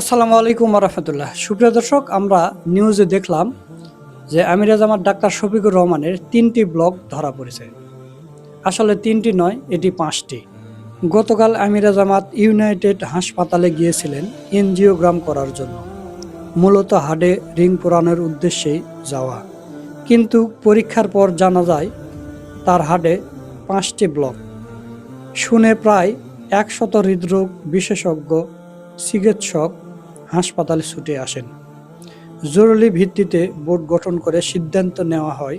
আসসালামু আলাইকুম রহমতুল্লাহ। সুপ্রিয় দর্শক, আমরা নিউজে দেখলাম যে আমির জামাত ডাক্তার শফিকুর রহমানের তিনটি ব্লগ ধরা পড়েছে। আসলে তিনটি নয়, এটি পাঁচটি। গতকাল আমিরা জামাত ইউনাইটেড হাসপাতালে গিয়েছিলেন এনজিওগ্রাম করার জন্য। মূলত হাডে রিং পোড়ানোর উদ্দেশ্যেই যাওয়া। কিন্তু পরীক্ষার পর জানা যায়, তার হাডে পাঁচটি ব্লক শুনে প্রায় একশত হৃদরোগ বিশেষজ্ঞ, চিকিৎসক হাসপাতালে ছুটে আসেন। জরুরি ভিত্তিতে বোর্ড গঠন করে সিদ্ধান্ত নেওয়া হয়,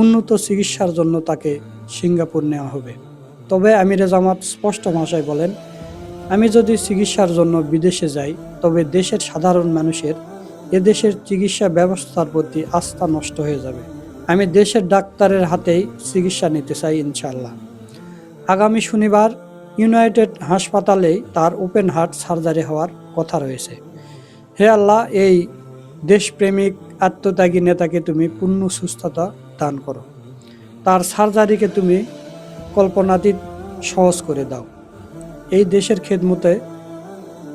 উন্নত চিকিৎসার জন্য তাকে সিঙ্গাপুর নেওয়া হবে। তবে আমির জামাত স্পষ্ট ভাষায় বলেন, আমি যদি চিকিৎসার জন্য বিদেশে যাই, তবে দেশের সাধারণ মানুষের এদেশের চিকিৎসা ব্যবস্থার প্রতি আস্থা নষ্ট হয়ে যাবে। আমি দেশের ডাক্তারের হাতেই চিকিৎসা নিতে চাই ইনশাল্লাহ আগামী শনিবার ইউনাইটেড হাসপাতালেই তার ওপেন হার্ট সার্জারি হওয়ার কথা রয়েছে। হে আল্লাহ, এই দেশপ্রেমিক, আত্মত্যাগী নেতাকে তুমি পূর্ণ সুস্থতা দান করো। তার সার্জারিকে তুমি কল্পনাতীত সহজ করে দাও। এই দেশের খেদমতে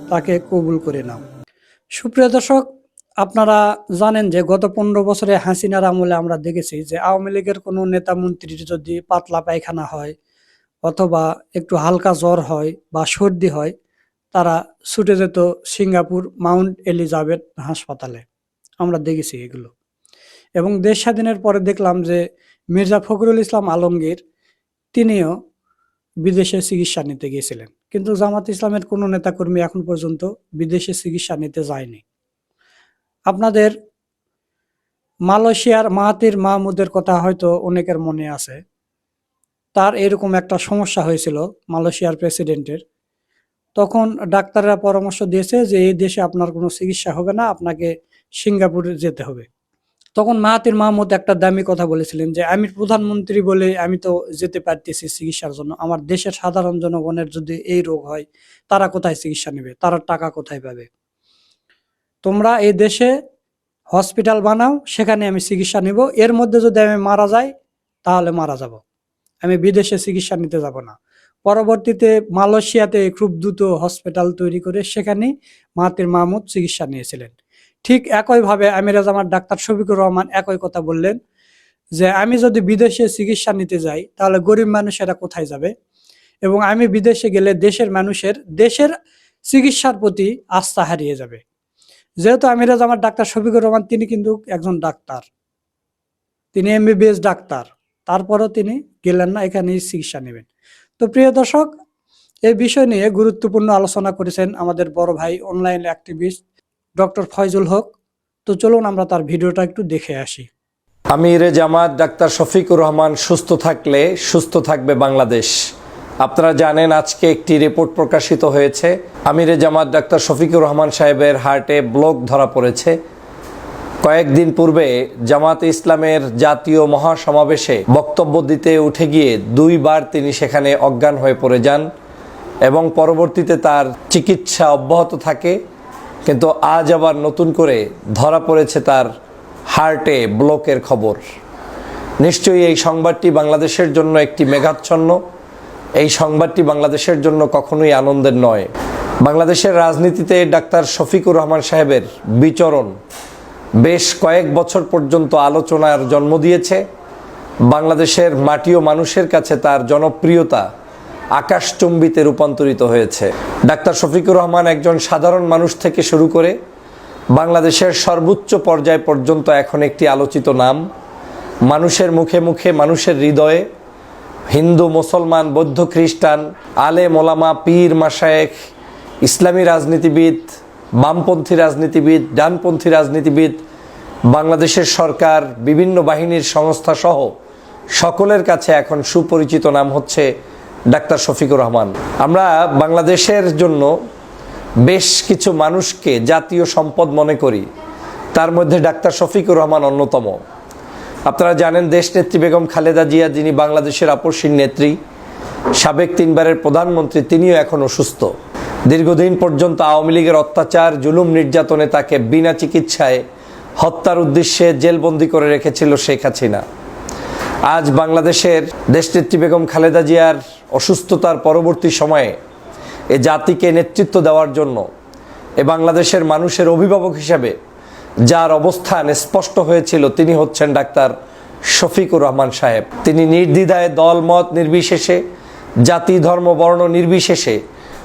তাকে কবুল করে নাও। সুপ্রিয় দর্শক, আপনারা জানেন যে গত পনেরো বছরে হাসিনার আমলে আমরা দেখেছি যে আওয়ামী লীগের কোনো নেতা মন্ত্রীর যদি পাতলা পায়খানা হয় অথবা একটু হালকা জ্বর হয় বা সর্দি হয় তারা ছুটে যেত সিঙ্গাপুর মাউন্ট এলিজাবেথ হাসপাতালে। আমরা দেখেছি এগুলো। এবং দেশ স্বাধীনের পরে দেখলাম যে মির্জা ফখরুল ইসলাম আলমগীর তিনিও বিদেশে চিকিৎসা নিতে গিয়েছিলেন। কিন্তু জামাত ইসলামের কোনো নেতাকর্মী এখন পর্যন্ত বিদেশে চিকিৎসা নিতে যায়নি। আপনাদের মালয়েশিয়ার মাহাতির মাহমুদের কথা হয়তো অনেকের মনে আছে। তার এরকম একটা সমস্যা হয়েছিল মালয়েশিয়ার প্রেসিডেন্টের। তখন ডাক্তাররা পরামর্শ দিয়েছে যে এই দেশে আপনার কোনো চিকিৎসা হবে না, আপনাকে সিঙ্গাপুরে যেতে হবে। তখন মাহাতির মাহমুদ একটা দামি কথা বলেছিলেন যে, আমি প্রধানমন্ত্রী বলে আমি তো যেতে পারতেছি চিকিৎসার জন্য। আমার দেশের সাধারণ জনগণের যদি এই রোগ হয়, তারা কোথায় চিকিৎসা নেবে? তারা টাকা কোথায় পাবে? তোমরা এই দেশে হসপিটাল বানাও, সেখানে আমি চিকিৎসা নেব। এর মধ্যে যদি আমি মারা যাই, তাহলে মারা যাব। আমি বিদেশে চিকিৎসা নিতে যাব না। পরবর্তীতে মালয়েশিয়াতে খুব দ্রুত হসপিটাল তৈরি করে সেখানে মাহাতির মাহমুদ চিকিৎসা নিয়েছিলেন। ঠিক একইভাবে আমির জামার ডাক্তার শফিকুর রহমান একই কথা বললেন যে, আমি যদি বিদেশে চিকিৎসা নিতে যাই, তাহলে গরিব মানুষেরা কোথায় যাবে? এবং আমি বিদেশে গেলে দেশের মানুষের, দেশের চিকিৎসার প্রতি আস্থা হারিয়ে যাবে। যেহেতু আমির জামার ডাক্তার শফিকুর রহমান, তিনি কিন্তু একজন ডাক্তার। তিনি এমবিবিএস ডাক্তার। তারপরও তিনি গেলেন না, এখানেই চিকিৎসা নেবেন। তো প্রিয় দর্শক, এই বিষয় নিয়ে গুরুত্বপূর্ণ আলোচনা করেছেন আমাদের বড় ভাই online activist doctor Faizul Haque. তো চলুন আমরা তার ভিডিওটা একটু দেখে আসি। আমিরে জামাত, ডাক্তার শফিকুর রহমান, সুস্থ থাকলে সুস্থ থাকবে বাংলাদেশ। আপনারা জানেন আজকে একটি রিপোর্ট প্রকাশিত হয়েছে। আমিরে জামাত, ডাক্তার শফিকুর রহমান সাহেবের হার্টে ব্লক ধরা পড়েছে। কয়েকদিন পূর্বে জামাত ইসলামের জাতীয় মহাসমাবেশে বক্তব্য দিতে উঠে গিয়ে দুইবার তিনি সেখানে অজ্ঞান হয়ে পড়ে যান এবং পরবর্তীতে তার চিকিৎসা অব্যাহত থাকে, কিন্তু আজ আবার নতুন করে ধরা পড়েছে তার হার্টে ব্লকের খবর। নিশ্চয়ই এই সংবাদটি বাংলাদেশের জন্য একটি মেঘাচ্ছন্ন। এই সংবাদটি বাংলাদেশের জন্য কখনোই আনন্দের নয়। বাংলাদেশের রাজনীতিতে ডাক্তার শফিকুর রহমান সাহেবের বিচরণ বেশ কয়েক বছর পর্যন্ত আলোচনার জন্ম দিয়েছে। বাংলাদেশের মাটি ও মানুষের কাছে তার জনপ্রিয়তা আকাশচুম্বিতে রূপান্তরিত হয়েছে। ডাক্তার শফিকুর রহমান একজন সাধারণ মানুষ থেকে শুরু করে বাংলাদেশের সর্বোচ্চ পর্যায় পর্যন্ত এখন একটি আলোচিত নাম। মানুষের মুখে মুখে, মানুষের হৃদয়ে হিন্দু, মুসলমান, বৌদ্ধ, খ্রিস্টান আলে মোলামা পীর মাসায়েক ইসলামী রাজনীতিবিদ বামপন্থী রাজনীতিবিদ, ডানপন্থী রাজনীতিবিদ, বাংলাদেশের সরকার, বিভিন্ন বাহিনীর সংস্থা সহ সকলের কাছে এখন সুপরিচিত নাম হচ্ছে ডাক্তার শফিকুর রহমান। আমরা বাংলাদেশের জন্য বেশ কিছু মানুষকে জাতীয় সম্পদ মনে করি। তার মধ্যে ডাক্তার শফিকুর রহমান অন্যতম। আপনারা জানেন দেশনেত্রী বেগম খালেদা জিয়া, যিনি বাংলাদেশের আপসীর নেত্রী, সাবেক তিনবারের প্রধানমন্ত্রী, তিনিও এখন অসুস্থ দীর্ঘদিন পর্যন্ত আওয়ামী লীগের অত্যাচার, জুলুম নির্যাতনে তাকে বিনা চিকিৎসায় হত্যার উদ্দেশ্যে জেলবন্দি করে রেখেছিল শেখ হাসিনা। আজ বাংলাদেশের দেশনেত্রী বেগম খালেদা জিয়ার অসুস্থতার পরবর্তী সময়ে এ জাতিকে নেতৃত্ব দেওয়ার জন্য এ বাংলাদেশের মানুষের অভিভাবক হিসেবে যার অবস্থান স্পষ্ট হয়েছিল তিনি হচ্ছেন ডাক্তার শফিকুর রহমান সাহেব। তিনি নির্দ্বিধায় দলমত নির্বিশেষে, জাতি, ধর্ম, বর্ণ নির্বিশেষে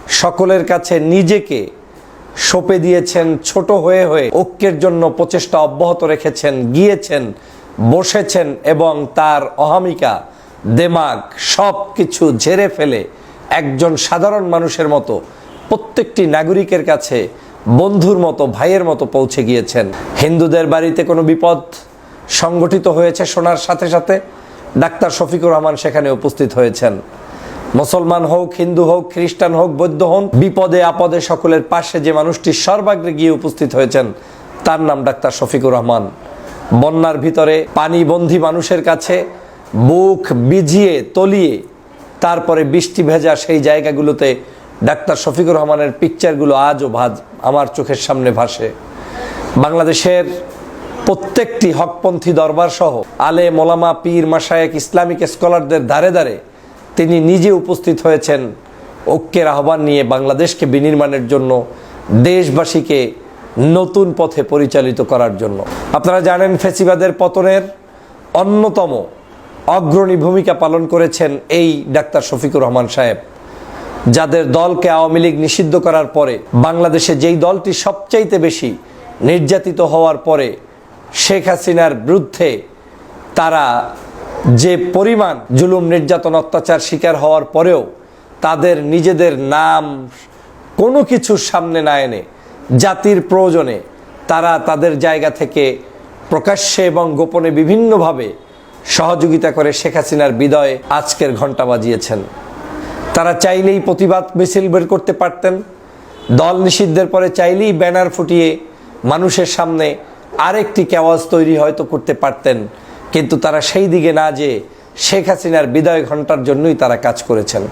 সকলের কাছে নিজেকে সঁপে দিয়েছেন, ছোট হয়ে হয়ে ঐক্যের জন্য প্রচেষ্টা অব্যাহত রেখেছেন, গিয়েছেন, বসেছেন এবং তার অহামিকা, দেমাগ সব কিছু ঝেড়ে ফেলে একজন সাধারণ মানুষের মতো প্রত্যেকটি নাগরিকের কাছে বন্ধুর মতো, ভাইয়ের মতো পৌঁছে গিয়েছেন। হিন্দুদের বাড়িতে কোনো বিপদ সংগঠিত হয়েছে শোনার সাথে সাথে ডাক্তার শফিকুর রহমান সেখানে উপস্থিত হয়েছেন। মুসলমান হোক, হিন্দু হোক, খ্রিস্টান হোক, বৌদ্ধ হন, বিপদে, আপদে সকলের পাশে যে মানুষটি সর্বাগ্রে গিয়ে উপস্থিত হয়েছেন, তার নাম ডাক্তার শফিকুর রহমান। বন্যার ভিতরে পানিবন্ধী মানুষের কাছে বুক বিজিয়ে, তলিয়ে, তারপরে বৃষ্টি ভেজা সেই জায়গাগুলোতে ডাক্তার শফিকুর রহমানের পিকচারগুলো আজও ভাজ, আমার চোখের সামনে ভাসে। বাংলাদেশের প্রত্যেকটি হকপন্থী দরবার সহ আলে মোলামা পীর মাসায়েক ইসলামিক স্কলারদের ধারে ধারে তিনি নিজে উপস্থিত হয়েছেন ঐক্যের আহ্বান নিয়ে বাংলাদেশকে বিনির্মাণের জন্য, দেশবাসীকে নতুন পথে পরিচালিত করার জন্য। আপনারা জানেন ফেসিবাদের পতনের অন্যতম অগ্রণী ভূমিকা পালন করেছেন এই ডাক্তার শফিকুর রহমান সাহেব, যাদের দলকে আওয়ামী লীগ নিষিদ্ধ করার পরে, বাংলাদেশে যেই দলটি সবচাইতে বেশি নির্যাতিত হওয়ার পরে শেখ হাসিনার বিরুদ্ধে তারা যে পরিমাণ জুলুম, নির্যাতন, অত্যাচার শিকার হওয়ার পরেও তাদের নিজেদের নাম কোনো কিছুর সামনে না এনে জাতির প্রয়োজনে তারা তাদের জায়গা থেকে প্রকাশ্যে এবং গোপনে বিভিন্নভাবে সহযোগিতা করে শেখ হাসিনার বিদয়ে আজকের ঘণ্টা বাজিয়েছেন। তারা চাইলেই প্রতিবাদ মিছিল বের করতে পারতেন, দল নিষিদ্ধের পরে চাইলেই ব্যানার ফুটিয়ে মানুষের সামনে আরেকটি কেওয়াজ তৈরি হয়তো করতে পারতেন কিন্তু তারা সেই দিকে না যে শেখ হাসিনার বিদায় ঘণ্টার জন্যই তারা কাজ করেছেন।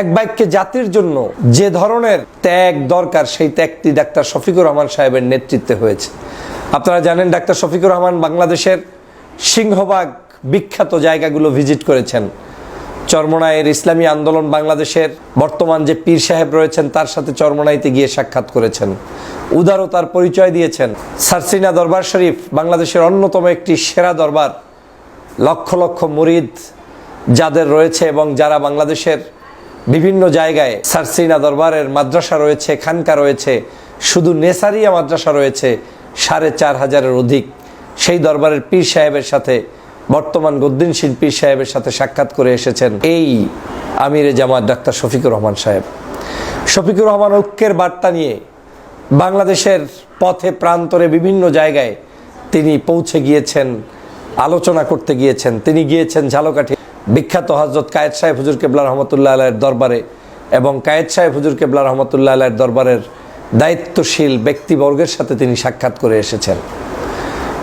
এক বাক্যে জাতির জন্য যে ধরনের ত্যাগ দরকার, সেই ত্যাগটি ডাক্তার শফিকুর রহমান সাহেবের নেতৃত্বে হয়েছে। আপনারা জানেন, ডাক্তার শফিকুর রহমান বাংলাদেশের সিংহবাগ বিখ্যাত জায়গাগুলো ভিজিট করেছেন। চরমনায়ের ইসলামী আন্দোলন বাংলাদেশের বর্তমান যে পীর সাহেব রয়েছেন, তার সাথে চরমনাইতে গিয়ে সাক্ষাৎ করেছেন। উদারতার পরিচয় দিয়েছেন। সারসিনা দরবার শরীফ বাংলাদেশের অন্যতম একটি সেরা দরবার। লক্ষ লক্ষ মুরিদ যাদের রয়েছে এবং যারা বাংলাদেশের বিভিন্ন জায়গায় সারসিনা দরবারের মাদ্রাসা রয়েছে, খানকা রয়েছে, শুধু নেসারিয়া মাদ্রাসা রয়েছে, সাড়ে চার হাজারের অধিক। সেই দরবারের পীর সাহেবের সাথে, বর্তমান গদ্দিনশীল পীর সাহেবের সাথে সাক্ষাৎ করে এসেছেন এই আমিরে জামাত ডাক্তার শফিকুর রহমান সাহেব। শফিকুর রহমান ঐক্যের বার্তা নিয়ে বাংলাদেশের পথে, প্রান্তরে বিভিন্ন জায়গায় তিনি পৌঁছে গিয়েছেন আলোচনা করতে গিয়েছেন। তিনি গিয়েছেন ঝালকাঠি। বিখ্যাত হজরত কায়েদ সাহেব হুজুর কেবলা রহমতুল্লাহ আলাইয়ের দরবারে এবং কায়েদ সাহেব হুজুর কেবলা রহমতুল্লাহ আলাইয়ের দরবারের দায়িত্বশীল ব্যক্তিবর্গের সাথে তিনি সাক্ষাৎ করে এসেছেন।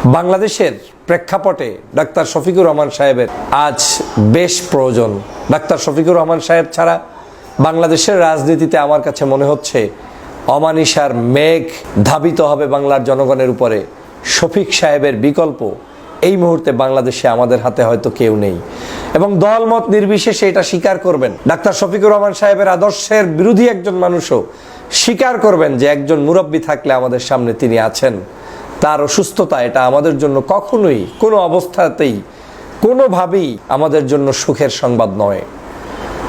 বাংলাদেশের প্রেক্ষাপটে ডাক্তার শফিকুর রহমান সাহেবের আজ বেশ প্রয়োজন। ডাক্তার শফিকুর রহমান সাহেব ছাড়া বাংলাদেশের রাজনীতিতে আমার কাছে মনে হচ্ছে অমানিসার মেঘ ধাবিত হবে বাংলার জনগণের উপরে। শফিক সাহেবের বিকল্প এই মুহূর্তে বাংলাদেশে আমাদের হাতে হয়তো কেউ নেই। এবং দলমত নির্বিশেষে এটা স্বীকার করবেন। ডাক্তার শফিকুর রহমান সাহেবের আদর্শের বিরোধী একজন মানুষও স্বীকার করবেন যে একজন মুরব্বী থাকলে আমাদের সামনে তিনি আছেন। তার অসুস্থতা এটা আমাদের জন্য কখনোই কোনো অবস্থাতেই, কোনোভাবেই আমাদের জন্য সুখের সংবাদ নয়।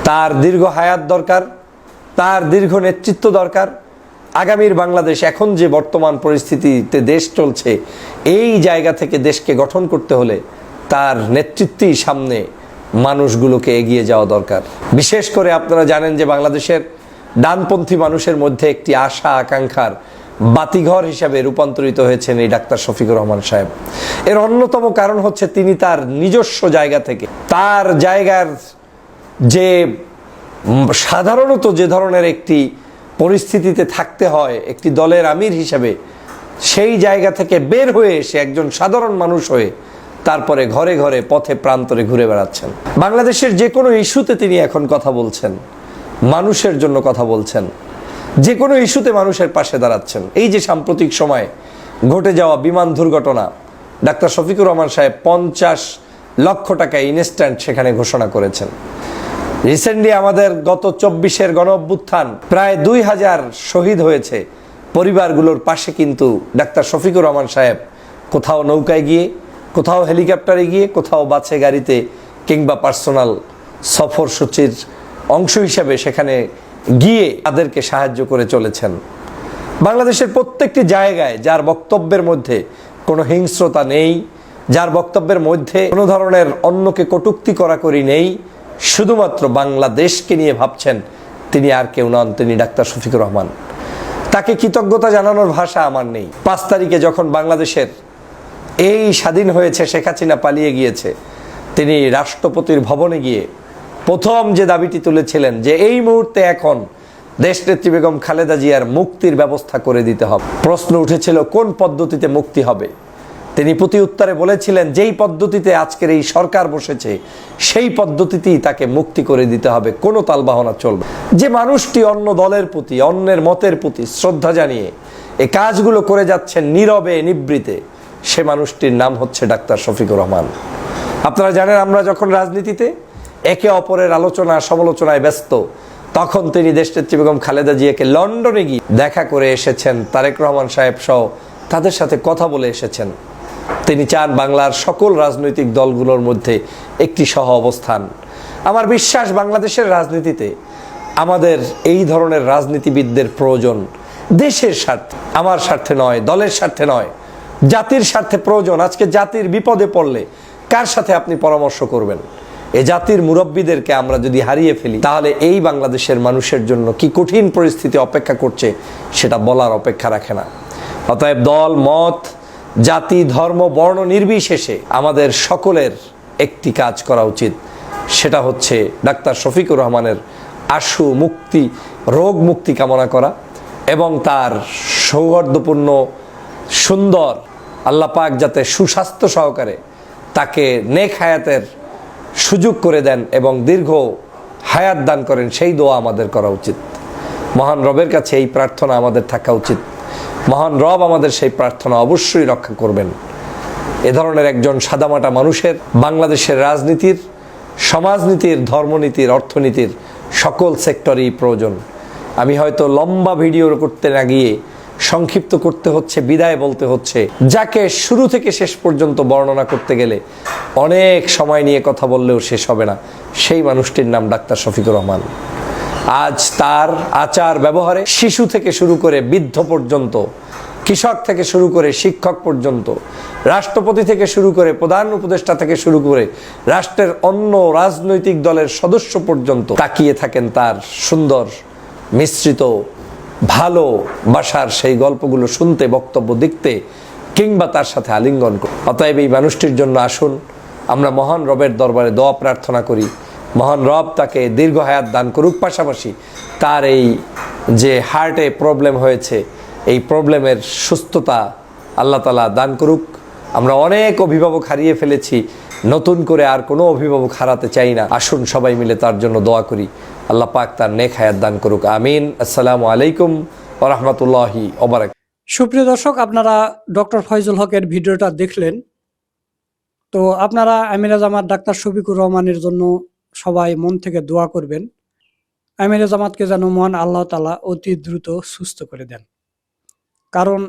তার দীর্ঘ হায়াত দরকার, তার দীর্ঘ নেতৃত্ব দরকার আগামীর বাংলাদেশ এখন যে বর্তমান পরিস্থিতিতে দেশ চলছে, এই জায়গা থেকে দেশকে গঠন করতে হলে তার নেতৃত্বেই সামনে মানুষগুলোকে এগিয়ে যাওয়া দরকার। বিশেষ করে আপনারা জানেন যে বাংলাদেশের ডানপন্থী মানুষের মধ্যে একটি আশা, আকাঙ্ক্ষার বাতিঘর হিসাবে রূপান্তরিত হয়েছেন এই ডাক্তার শফিকুর রহমান সাহেব। এর অন্যতম কারণ হচ্ছে তিনি তার নিজস্ব জায়গা থেকে, তার জায়গার যে সাধারণত যে ধরনের একটি পরিস্থিতিতে থাকতে হয় একটি দলের আমির হিসাবে। সেই জায়গা থেকে বের হয়ে এসে একজন সাধারণ মানুষ হয়ে তারপরে ঘরে ঘরে পথে প্রান্তরে ঘুরে বেড়াচ্ছেন। বাংলাদেশের যে কোনো ইস্যুতে তিনি এখন কথা বলছেন, মানুষের জন্য কথা বলছেন যে কোনো ইস্যুতে মানুষের পাশে দাঁড়াচ্ছেন। এই যে সাম্প্রতিক সময়ে ঘটে যাওয়া বিমান দুর্ঘটনা, ডাক্তার শফিকুর রহমান সাহেব পঞ্চাশ লক্ষ টাকা ইনস্ট্যান্ট সেখানে ঘোষণা করেছেন। রিসেন্টলি আমাদের গত চব্বিশের গণ অভ্যুত্থান প্রায় দুই হাজার শহীদ হয়েছে। পরিবারগুলোর পাশে কিন্তু ডাক্তার শফিকুর রহমান সাহেব কোথাও নৌকায় গিয়ে, কোথাও হেলিকপ্টারে গিয়ে, কোথাও বাসে, গাড়িতে কিংবা পার্সোনাল সফর সূচির অংশ হিসাবে সেখানে গিয়ে তাদেরকে সাহায্য করে চলেছেন। বাংলাদেশের প্রত্যেকটি জায়গায় যার বক্তব্যের মধ্যে কোনো হিংস্রতা নেই, যার বক্তব্যের মধ্যে কোনো ধরনের অন্যকে কটুক্তি করা করি নেই শুধুমাত্র বাংলাদেশকে নিয়ে ভাবছেন তিনি আর কেউ নন, তিনি ডাক্তার শফিকুর রহমান। তাকে কৃতজ্ঞতা জানানোর ভাষা আমার নেই। পাঁচ তারিখে যখন বাংলাদেশের এই স্বাধীন হয়েছে, শেখ হাসিনা পালিয়ে গিয়েছে, তিনি রাষ্ট্রপতির ভবনে গিয়ে প্রথম যে দাবিটি তুলেছিলেন যে এই মুহূর্তে এখন দেশনেত্রী বেগম খালেদা জিয়ার মুক্তির ব্যবস্থা করে দিতে হবে। প্রশ্ন উঠেছিল, কোন পদ্ধতিতে মুক্তি হবে? তিনি প্রতি উত্তরে বলেছিলেন, যেই পদ্ধতিতে আজকের এই সরকার বসেছে, সেই পদ্ধতিতেই তাকে মুক্তি করে দিতে হবে। কোনো তালবাহনা চলবে যে মানুষটি অন্য দলের প্রতি, অন্যের মতের প্রতি শ্রদ্ধা জানিয়ে এই কাজগুলো করে যাচ্ছেন নীরবে, নিবৃতে, সে মানুষটির নাম হচ্ছে ডাক্তার শফিকুর রহমান। আপনারা জানেন, আমরা যখন রাজনীতিতে একে অপরের আলোচনা, সমালোচনায় ব্যস্ত, তখন তিনি দেশনেত্রী বেগম খালেদা জিয়াকে লন্ডনে গিয়ে দেখা করে এসেছেন, তারেক রহমান সাহেব সহ তাদের সাথে কথা বলে এসেছেন। তিনি চান বাংলার সকল রাজনৈতিক দলগুলোর মধ্যে একটি সহ অবস্থান। আমার বিশ্বাস, বাংলাদেশের রাজনীতিতে আমাদের এই ধরনের রাজনীতিবিদদের প্রয়োজন দেশের স্বার্থে, আমার স্বার্থে নয়, দলের স্বার্থে নয়, জাতির স্বার্থে প্রয়োজন। আজকে জাতির বিপদে পড়লে কার সাথে আপনি পরামর্শ করবেন? এ জাতির মুরব্বীদেরকে আমরা যদি হারিয়ে ফেলি, তাহলে এই বাংলাদেশের মানুষের জন্য কি কঠিন পরিস্থিতি অপেক্ষা করছে, সেটা বলার অপেক্ষা রাখে না। অতএব দল, মত জাতি, ধর্ম, বর্ণ নির্বিশেষে আমাদের সকলের একটি কাজ করা উচিত। সেটা হচ্ছে ডাক্তার শফিকুর রহমানের আশু মুক্তি, রোগ মুক্তি কামনা করা এবং তার সৌহার্দ্যপূর্ণ, সুন্দর, আল্লাহ পাক যাতে সুস্বাস্থ্য সহকারে তাকে নেক হায়াতের সুযোগ করে দেন এবং দীর্ঘ হায়াত দান করেন, সেই দোয়া আমাদের করা উচিত। মহান রবের কাছে এই প্রার্থনা আমাদের থাকা উচিত। মহান রব আমাদের সেই প্রার্থনা অবশ্যই রক্ষা করবেন। এ ধরনের একজন সাদামাটা মানুষের, বাংলাদেশের রাজনীতির, সমাজনীতির, ধর্মনীতির, অর্থনীতির সকল সেক্টরেই প্রয়োজন। আমি হয়তো লম্বা ভিডিও করতে না গিয়ে সংক্ষিপ্ত করতে হচ্ছে, বিদায় বলতে হচ্ছে। যাকে শুরু থেকে শেষ পর্যন্ত বর্ণনা করতে গেলে অনেক সময় নিয়ে কথা বললেও শেষ হবে না। সেই মানুষটির নাম ডাক্তার শফিকুর রহমান। আজ তার আচার ব্যবহারে শিশু থেকে শুরু করে বৃদ্ধ পর্যন্ত, কৃষক থেকে শুরু করে শিক্ষক পর্যন্ত, রাষ্ট্রপতি থেকে শুরু করে প্রধান উপদেষ্টা থেকে শুরু করে রাষ্ট্রের অন্য রাজনৈতিক দলের সদস্য পর্যন্ত তাকিয়ে থাকেন তার সুন্দর, মিশ্রিত, ভালো বাসার সেই গল্পগুলো শুনতে, বক্তব্য দেখতে কিংবা তার সাথে আলিঙ্গন অতএব এই মানুষটির জন্য আসুন, আমরা মহান রবের দরবারে দোয়া প্রার্থনা করি। মহান রব তাকে দীর্ঘ হায়াত দান করুক। পাশাপাশি তার এই যে হার্টে প্রবলেম হয়েছে, এই প্রবলেমের সুস্থতা আল্লাহ তালা দান করুক। আমরা অনেক অভিভাবক হারিয়ে ফেলেছি, নতুন করে আর কোনো অভিভাবক হারাতে চাই না। আসুন সবাই মিলে তার জন্য দোয়া করি। আল্লাহ পাক তার নেক হায়াত দান করুক। আমিন। আসসালামু আলাইকুম ওরহমতুল্লাহি ওবারাক সুপ্রিয় দর্শক, আপনারা ডক্টর ফয়জুল হকের ভিডিওটা দেখলেন। তো আপনারা আমিরা আমার ডাক্তার শফিকুর রহমানের জন্য সবাই মন থেকে দোয়া করবেন। আমিরা জামাতকে যেন মহান আল্লাহ তালা অতি দ্রুত সুস্থ করে দেন। কারণ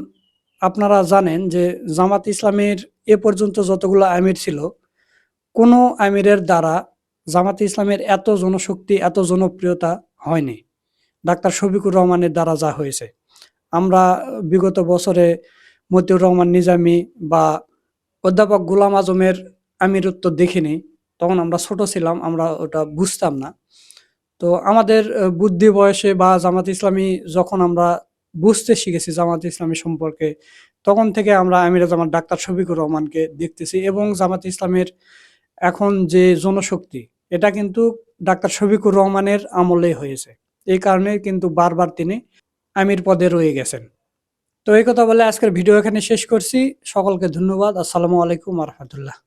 আপনারা জানেন যে জামাত ইসলামের এ পর্যন্ত যতগুলো আমির ছিল, কোনো আমিরের দ্বারা জামাত ইসলামের এত জনশক্তি, এত জনপ্রিয়তা হয়নি। ডাক্তার শফিকুর রহমানের দ্বারা যা হয়েছে। আমরা বিগত বছরে মতিউর রহমান নিজামী বা অধ্যাপক গোলাম আজমের আমিরত্ব দেখিনি। তখন আমরা ছোট ছিলাম, আমরা ওটা বুঝতাম না। তো আমাদের বুদ্ধি বয়সে বা জামাত ইসলামী যখন আমরা বুঝতে শিখেছি জামাত ইসলামী সম্পর্কে, তখন থেকে আমরা আমিরা জামাত ডাক্তার শফিকুর রহমানকে দেখতেছি এবং জামাত ইসলামের এখন যে জনশক্তি, এটা কিন্তু ডাক্তার শফিকুর রহমানের আমলেই হয়েছে। এই কারণে কিন্তু বারবার তিনি আমির পদে রয়ে গেছেন। তো এই কথা বলে আজকের ভিডিও এখানে শেষ করছি। সকলকে ধন্যবাদ। আসসালামু আলাইকুম রহমতুল্লাহ।